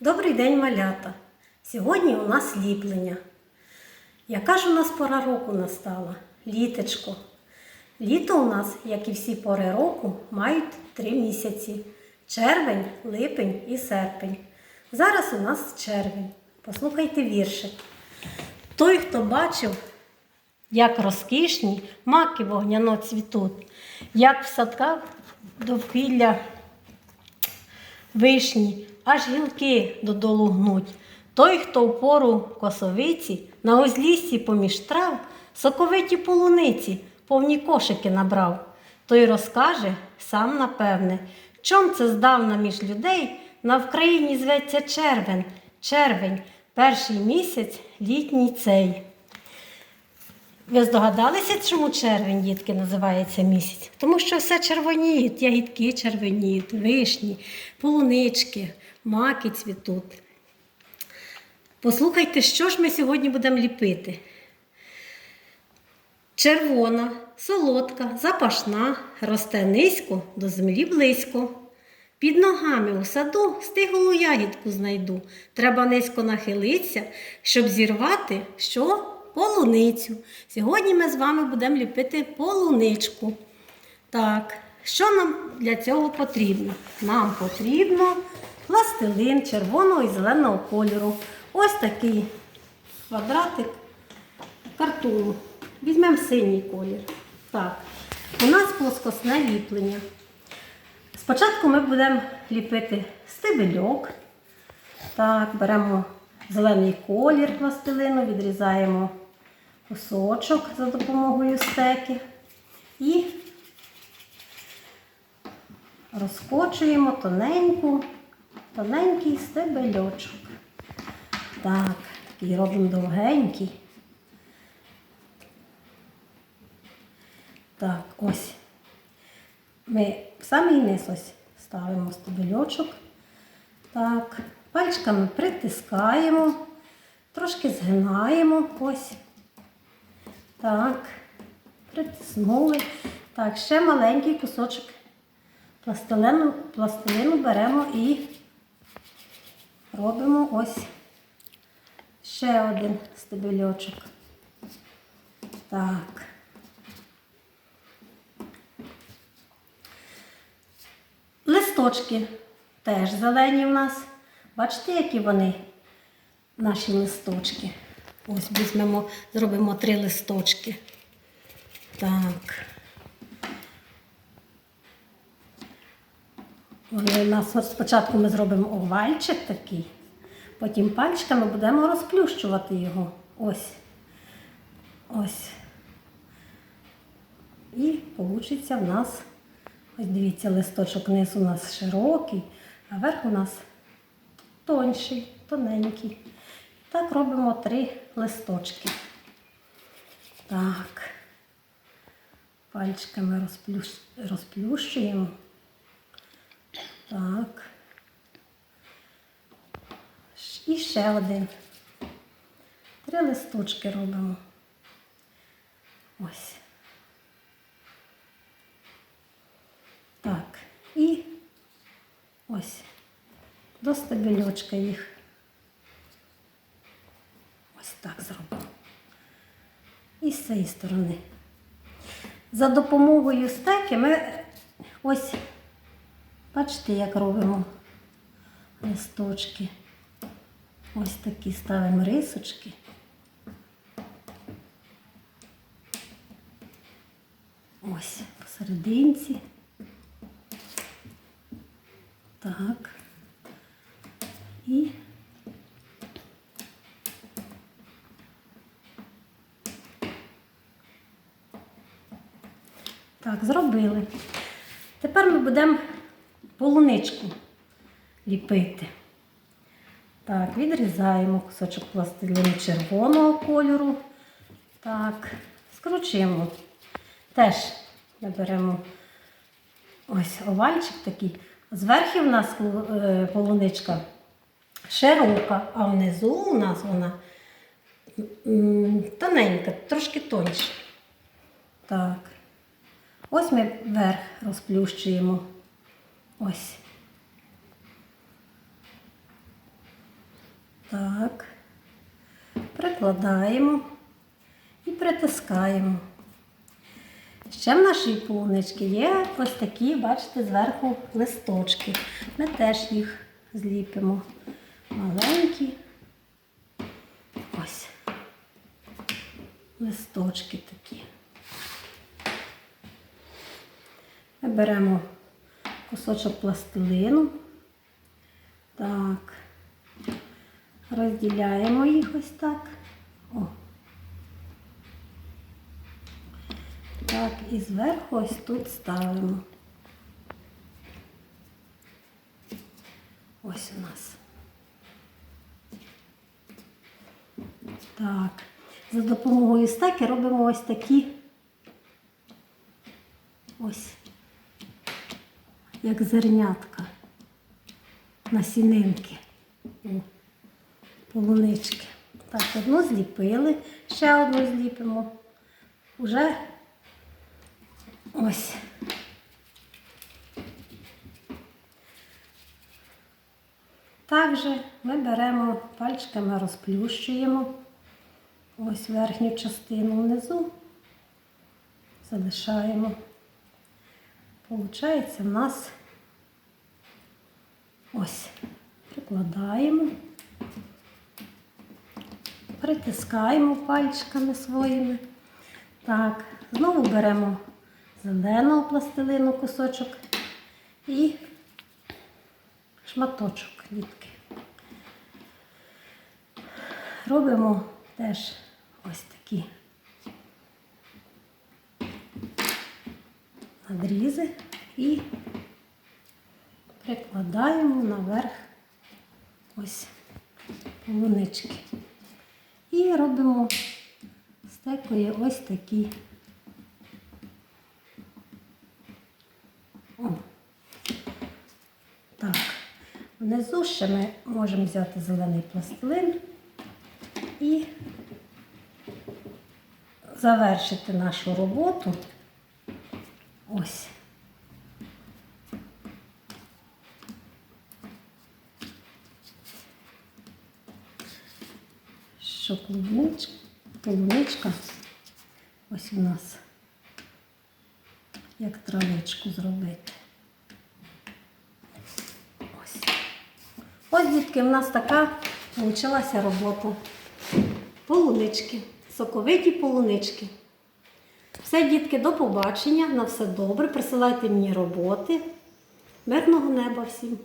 Добрий день, малята! Сьогодні у нас ліплення. Яка ж у нас пора року настала? Літечко. Літо у нас, як і всі пори року, мають три місяці: червень, липень і серпень. Зараз у нас червень. Послухайте віршик. Той, хто бачив, як розкішні маки вогняно цвітуть, як в садках довкілля вишні, аж гілки додолу гнуть. Той, хто в пору косовиці, на узліссі поміж трав, соковиті полуниці, повні кошики набрав. Той розкаже сам напевне, чом це здавна між людей на Вкраїні зветься червень, червень, перший місяць літній цей. Ви здогадалися, чому червень, дітки, називається місяць? Тому що все червоніють, ягідки червоніють, вишні, полунички, маки цвітуть. Послухайте, що ж ми сьогодні будемо ліпити. Червона, солодка, запашна, росте низько, до землі близько. Під ногами у саду стиглу ягідку знайду. Треба низько нахилитися, щоб зірвати що? Полуницю. Сьогодні ми з вами будемо ліпити полуничку. Так, що нам для цього потрібно? Нам потрібно пластилин червоного і зеленого кольору. Ось такий квадратик картону. Візьмемо синій колір. Так, у нас плоскосне ліплення. Спочатку ми будемо ліпити стебельок. Так, беремо зелений колір пластилину, відрізаємо кусочок за допомогою стеки і розкочуємо тоненьку, тоненький стебельочок. Так, такий робимо довгенький. Так, ось. Ми в самий низ ось ставимо стебельочок. Так, пальчиками притискаємо, трошки згинаємо ось. Так, притиснули. Так, ще маленький кусочок пластилину, пластилину беремо і робимо ось ще один стебельочок. Так. Листочки теж зелені в нас. Бачите, які вони наші листочки. Ось візьмемо, зробимо три листочки. Так. Вони у нас спочатку ми зробимо овальчик такий, потім пальчиками будемо розплющувати його. Ось. Ось. І вийде в нас, ось дивіться, листочок низ у нас широкий, а верх у нас тонший, тоненький. Так робимо три листочки. Так. Пальчиками розплющ... розплющуємо. Так. І ще один. Три листочки робимо. Ось. Так. І ось. До стебельочка їх. Ось так зробимо. І з цієї сторони. За допомогою стеки ми ось, бачите, як робимо листочки. Ось такі ставимо рисочки. Ось посерединці. Так. І Так, зробили. Тепер ми будемо полуничку ліпити. Так, відрізаємо кусочок пластилину червоного кольору. Так, скручуємо. Теж наберемо ось овальчик такий. Зверху в нас е, полуничка широка, а внизу у нас вона тоненька, трошки тоньша. Так. Ось ми верх розплющуємо. Ось. Так. Прикладаємо і притискаємо. Ще в нашій полуничці є ось такі, бачите, зверху листочки. Ми теж їх зліпимо. Маленькі. Ось. Листочки такі. Ми беремо кусочок пластилину. Так. Розділяємо їх ось так. О. Так, і зверху ось тут ставимо. Ось у нас. Так. За допомогою стеки робимо ось такі. Ось. Як зернятка. Насінинки. О, Полунички. Так, одну зліпили, ще одну зліпимо. Уже ось. Також ми беремо пальчиками, розплющуємо ось верхню частину внизу, залишаємо. Получається в нас ось прикладаємо, притискаємо пальчиками своїми. Так, знову беремо зеленого пластилину кусочок і шматочок квітки. Робимо теж ось такі надрізи і прикладаємо наверх ось полунички. І робимо стекою ось такі. О. Так. Внизу ще ми можемо взяти зелений пластилин і завершити нашу роботу. Ось. Що клубничка, полуничка ось у нас як травичку зробити. Ось. Ось, дітки, в нас така вийшла робота. Полунички, соковиті полунички. Все, дітки, до побачення. На все добре. Присилайте мені роботи. Мирного неба всім!